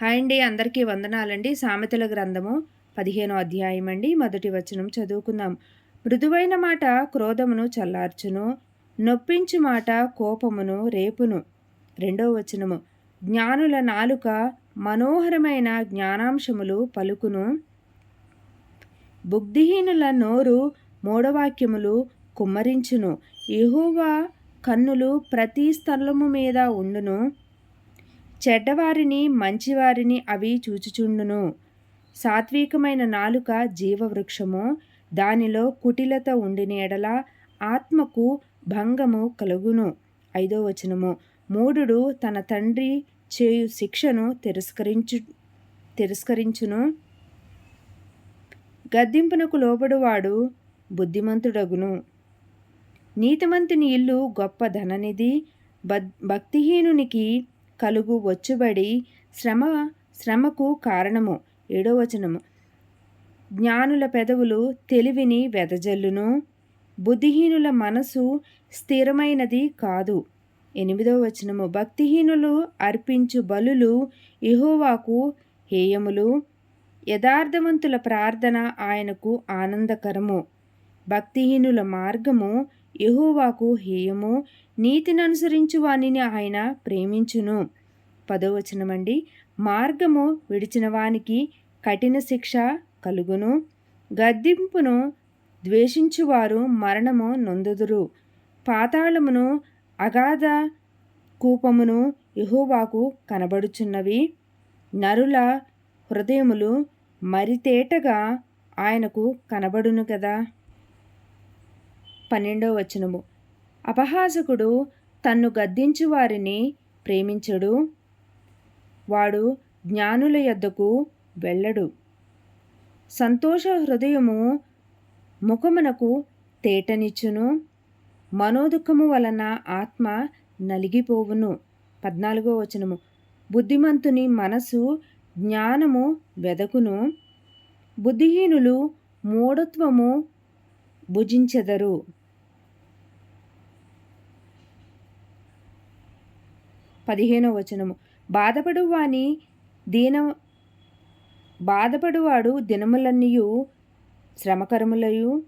Hi అండి అందరికీ వందనాలండి. సామెతల గ్రంథము పదిహేనో అధ్యాయం అండి. మొదటి వచనం చదువుకుందాం. మృదువైన మాట క్రోధమును చల్లార్చును నొప్పించు మాట కోపమును రేపును. రెండో వచనము. జ్ఞానుల నాలుక మనోహరమైన జ్ఞానాంశములు పలుకును. బుద్ధిహీనుల నోరు మూఢవాక్యములు కుమ్మరించును. ఎహోవా కన్నులు ప్రతి స్థలము మీద ఉండును. చెడ్డవారిని మంచివారిని అవి చూచుచుండును. సాత్వికమైన నాలుక జీవవృక్షము. దానిలో కుటిలత ఉండిన ఎడల ఆత్మకు భంగము కలుగును. ఐదో వచనము. మూడుడు తన తండ్రి చేయు శిక్షను తిరస్కరించు తిరస్కరించును. గద్దింపునకు లోబడువాడు బుద్ధిమంతుడగును. నీతిమంతుని ఇల్లు గొప్ప ధననిధి. భక్తిహీనునికి కలుగు వచ్చుబడి శ్రమ శ్రమకు కారణము ఏడో వచనము. జ్ఞానుల పెదవులు తెలివిని వెదజల్లును బుద్ధిహీనుల మనసు స్థిరమైనది కాదు. ఎనిమిదో వచనము. భక్తిహీనులు అర్పించు బలులు ఇహోవాకు హేయములు. యథార్థవంతుల ప్రార్థన ఆయనకు ఆనందకరము. భక్తిహీనుల మార్గము యహోవాకు హేయము. నీతిని అనుసరించు వానిని ఆయన ప్రేమించును. పదోవచనమండి మార్గము విడిచిన వానికి కఠిన శిక్ష కలుగును. గద్దింపును ద్వేషించువారు మరణము నొందుదురు. పాతాళమును అగాధ కూపమును యహోవాకు కనబడుచున్నవి. నరుల హృదయములు మరితేటగా ఆయనకు కనబడును కదా. పన్నెండో వచనము. అపహాసకుడు తన్ను గద్దించు వారిని ప్రేమించడు. వాడు జ్ఞానుల యొద్దకు వెళ్ళడు. సంతోష హృదయము ముఖమునకు తేటనిచ్చును. మనోదుఖము వలన ఆత్మ నలిగిపోవును. పద్నాలుగో వచనము. బుద్ధిమంతుని మనసు జ్ఞానము వెదకును. బుద్ధిహీనులు మూఢత్వము భుజించెదరు. పదిహేనో వచనము. బాధపడు వాని దీన బాధపడువాడు దినములన్నీయు శ్రమకరములయు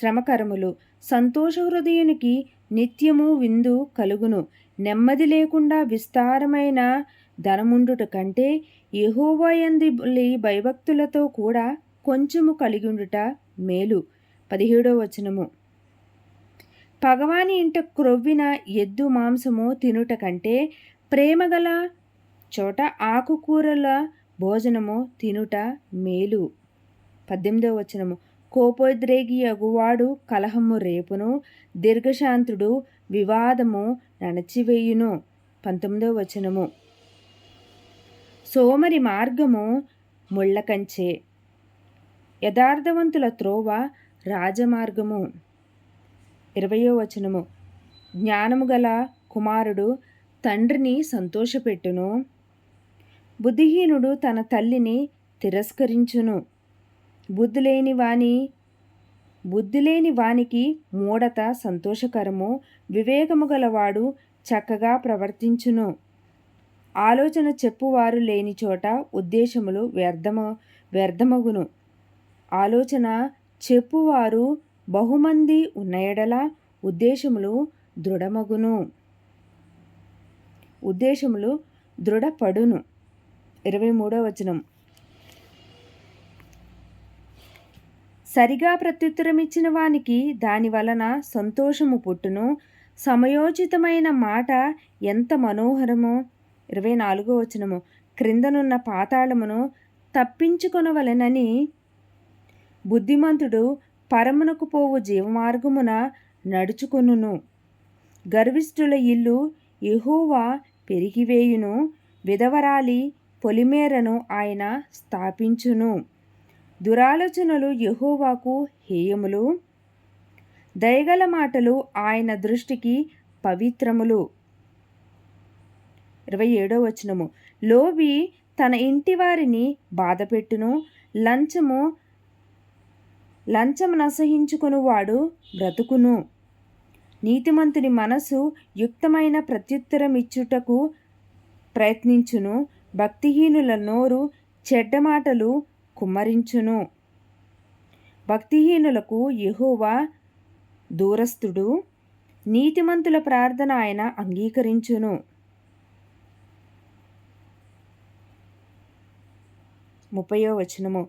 శ్రమకరములు. సంతోష హృదయునికి నిత్యము విందు కలుగును. నెమ్మది లేకుండా విస్తారమైన ధనముండుట కంటే యహోవాయంది భయభక్తులతో కూడా కొంచెము కలిగిండుట మేలు. పదిహేడో వచనము. పగవాని ఇంట క్రొవ్విన ఎద్దు మాంసము తినుట కంటే ప్రేమగల చోట ఆకుకూరల భోజనము తినుట మేలు. పద్దెనిమిదవ వచనము. కోపోద్రేగి అగువాడు కలహము రేపును దీర్ఘశాంతుడు వివాదము నణచివేయును పంతొమ్మిదవ వచనము. సోమరి మార్గము ముళ్ళకంచే. యథార్థవంతుల త్రోవ రాజమార్గము. ఇరవయో వచనము. జ్ఞానము గల కుమారుడు తండ్రిని సంతోషపెట్టును. బుద్ధిహీనుడు తన తల్లిని తిరస్కరించును. బుద్ధి లేని వాని బుద్ధి లేని వానికి మూడత సంతోషకరము వివేకము గలవాడు చక్కగా ప్రవర్తించును. ఆలోచన చెప్పువారు లేని చోట ఉద్దేశములు వ్యర్థము వ్యర్థమగును. ఆలోచన చెప్పువారు బహుమంది ఉన్నయడల ఉద్దేశములు దృఢమగును. ఉద్దేశములు దృఢపడును. ఇరవై మూడవ వచనం. సరిగా ప్రత్యుత్తరం ఇచ్చిన వానికి దాని వలన సంతోషము పుట్టును. సమయోచితమైన మాట ఎంత మనోహరమో. ఇరవై నాలుగో వచనము. క్రిందనున్న పాతాళమును తప్పించుకొనవలెనని బుద్ధిమంతుడు పరమునకు పోవు జీవమార్గమున నడుచుకొనును. గర్విష్ఠుల ఇల్లు ఎహోవా పెరిగివేయును. విధవరాలి పొలిమేరను ఆయన స్థాపించును. దురాలోచనలు యహోవాకు హేయములు. దయగల మాటలు ఆయన దృష్టికి పవిత్రములు. ఇరవై ఏడో వచనము. లోబి తన ఇంటి వారిని బాధపెట్టును. లంచము లంచం నసహించుకునివాడు బ్రతుకును. నీతిమంతుని మనసు యుక్తమైన ప్రత్యుత్తరం ఇచ్చుటకు ప్రయత్నించును. భక్తిహీనుల నోరు చెడ్డ మాటలు కుమ్మరించును. భక్తిహీనులకు యహోవా దూరస్థుడు. నీతిమంతుల ప్రార్థన ఆయన అంగీకరించును. ముప్పయో వచనము.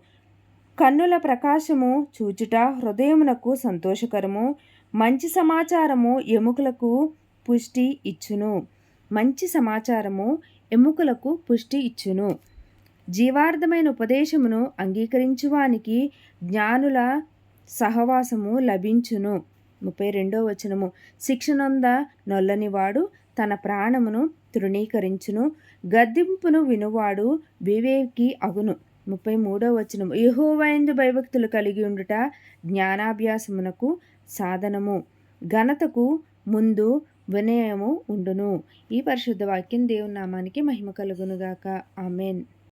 కన్నుల ప్రకాశము చూచుట హృదయమునకు సంతోషకరము మంచి సమాచారము ఎముకలకు పుష్టి ఇచ్చును. మంచి సమాచారము ఎముకలకు పుష్టి ఇచ్చును. జీవార్థమైన ఉపదేశమును అంగీకరించువానికి జ్ఞానుల సహవాసము లభించును. ముప్పై రెండో వచనము. శిక్షణొంద నొల్లనివాడు తన ప్రాణమును తృణీకరించును. గద్దింపును వినువాడు వివేకి అగును. ముప్పై మూడో వచనం. యహోవైందు భయభక్తులు కలిగి ఉండుట జ్ఞానాభ్యాసమునకు సాధనము. ఘనతకు ముందు వినయము ఉండును. ఈ పరిశుద్ధ వాక్యం దేవునామానికి మహిమ కలుగునుగాక. ఆమెన్.